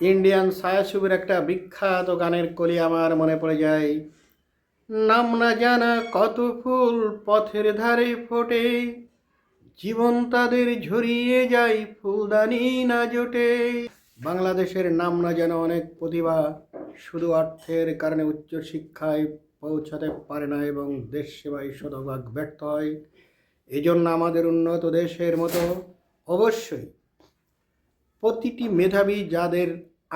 Indian ছায়াছবির একটা বিখ্যাত গানের কলি আমার মনে পড়ে যায়। নাম না জানা কত ফুল পথের ধারে ফোটে, জীবন তাদের ঝরিয়ে যায়, ফুলদানি না জোটে। বাংলাদেশের নাম না যেন অনেক প্রতিভা, শুধু অর্থের কারণে উচ্চশিক্ষায় পৌঁছাতে পারে না এবং দেশ সেবায় শতভাগ ব্যর্থ হয়। এজন্য আমাদের উন্নত দেশের মতো অবশ্যই প্রতিটি মেধাবী যাদের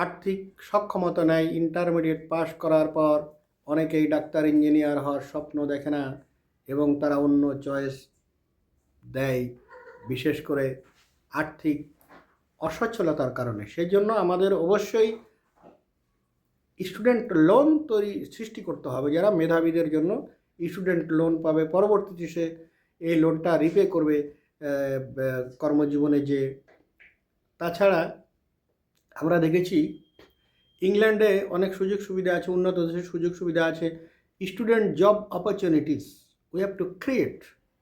আর্থিক সক্ষমতা নেয় ইন্টারমিডিয়েট পাশ করার পর অনেকেই ডাক্তার ইঞ্জিনিয়ার হওয়ার স্বপ্ন দেখে না এবং তারা অন্য চয়েস দেয়, বিশেষ করে আর্থিক অসচ্ছলতার কারণে। সেই জন্য আমাদের অবশ্যই স্টুডেন্ট লোন তৈরি, সৃষ্টি করতে হবে। যারা মেধাবীদের জন্য স্টুডেন্ট লোন পাবে, পরবর্তীতে সে এই লোনটা রিপে করবে কর্মজীবনে যে তাছাড়া আমরা দেখেছি ইংল্যান্ডে অনেক সুযোগ সুবিধা আছে, উন্নত দেশের সুযোগ সুবিধা আছে। Student job opportunities we have to create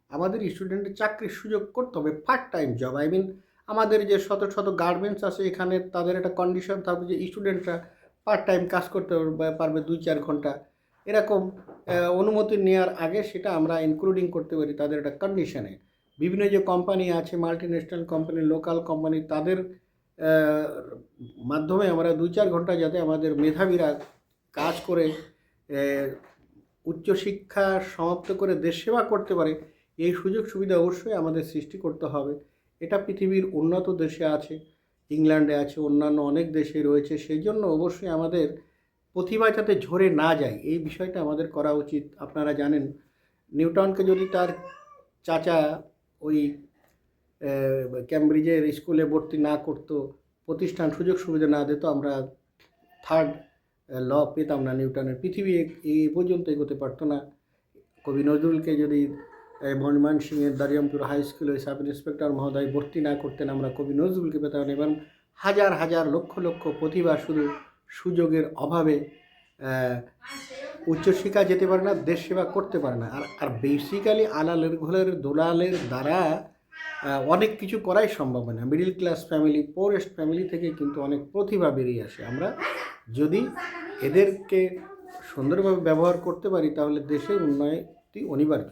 আমাদের স্টুডেন্টের চাকরির সুযোগ করতে হবে part time job I mean আমাদের যে শত শত গার্মেন্টস আছে এখানে তাদের একটা কন্ডিশন থাকবে যে স্টুডেন্টরা পার্ট টাইম কাজ করতে পারবে- দুই চার ঘণ্টা। এরকম অনুমতি নেওয়ার আগে সেটা আমরা ইনক্লুডিং করতে পারি তাদের একটা কন্ডিশনে বিভিন্ন যে কোম্পানি আছে multinational company local company তাদের মাধ্যমে আমরা দু চার ঘণ্টা যাতে আমাদের মেধাবীরা কাজ করে উচ্চশিক্ষা সমাপ্ত করে দেশ সেবা করতে পারে, এই সুযোগ সুবিধা অবশ্যই আমাদের সৃষ্টি করতে হবে। এটা পৃথিবীর উন্নত দেশে আছে, ইংল্যান্ডে আছে, অন্যান্য অনেক দেশে রয়েছে সেই জন্য অবশ্যই আমাদের প্রতিভা যাতে ঝরে না যায়, এই বিষয়টা আমাদের করা উচিত। আপনারা জানেন, নিউটনকে যদি তার চাচা ওই ক্যামব্রিজের স্কুলে ভর্তি না করতো, প্রতিষ্ঠান সুযোগ সুবিধা না দিত, আমরা থার্ড ল পেতাম না নিউটনের। পৃথিবী এই পর্যন্ত এগোতে পারতো না। কবি নজরুলকে যদি মনমান সিংয়ের দারিয়ামপুর হাই স্কুলে সাব ইন্সপেক্টর মহোদয় ভর্তি না করতেন, আমরা কবি নজরুলকে পেতাম না। এবং হাজার হাজার লক্ষ লক্ষ প্রতিভা শুধু সুযোগের অভাবে উচ্চশিক্ষা যেতে পারে না, দেশ সেবা করতে পারে না। আর আর বেসিক্যালি আলালের ঘোলের দোলালের দ্বারা অনেক কিছু করাই সম্ভব হয় না। Middle class family poorest family থেকে কিন্তু অনেক প্রতিভা বেরিয়ে আসে। আমরা যদি এদেরকে সুন্দরভাবে ব্যবহার করতে পারি, তাহলে দেশের উন্নয়নটি অনিবার্য।